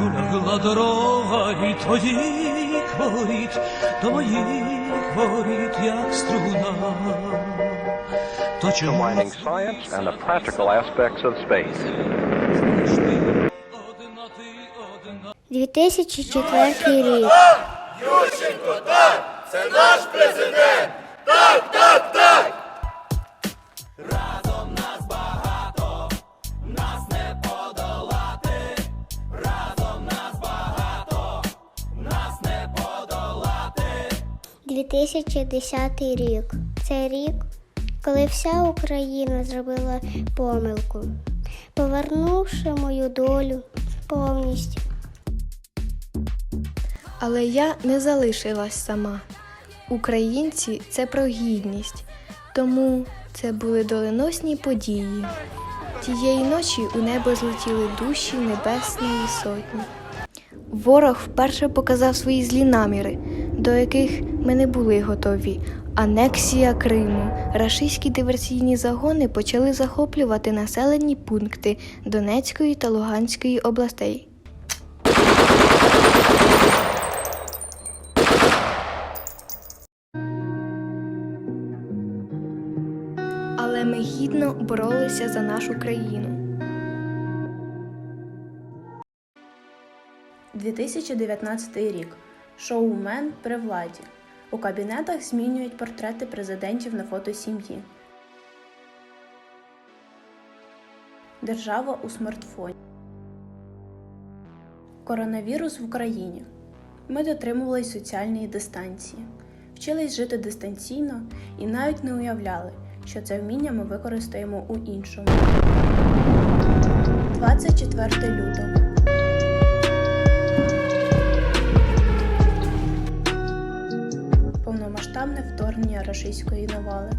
Улягла дорога і твоїх воріт, до моїх воріт, як струна. То чому science and the practical aspects of space. 2004 рік. Ющенко, так! Це наш президент! Так, так, так! 2010 рік. Це рік, коли вся Україна зробила помилку, повернувши мою долю повністю. Але я не залишилась сама. Українці це про гідність, тому це були доленосні події. Тієї ночі у небо злетіли душі Небесної Сотні. Ворог вперше показав свої злі наміри до яких ми не були готові. Анексія Криму. Рашистські диверсійні загони почали захоплювати населені пункти Донецької та Луганської областей. Але ми гідно боролися за нашу країну. 2019 рік. Шоумен при владі. У кабінетах змінюють портрети президентів на фото сім'ї. Держава у смартфоні. Коронавірус в Україні. Ми дотримувались соціальної дистанції, вчились жити дистанційно і навіть не уявляли, що це вміння ми використаємо у іншому. 24 лютого. Вторгнення рашистської навали.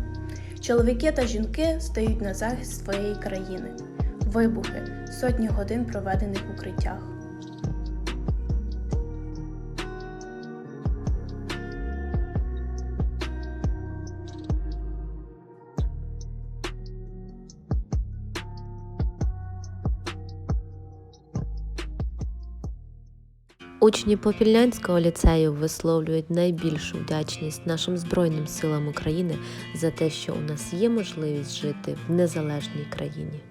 Чоловіки та жінки стають на захист своєї країни. Вибухи, сотні годин проведених в укриттях. Учні Попільнянського ліцею висловлюють найбільшу вдячність нашим Збройним силам України за те, що у нас є можливість жити в незалежній країні.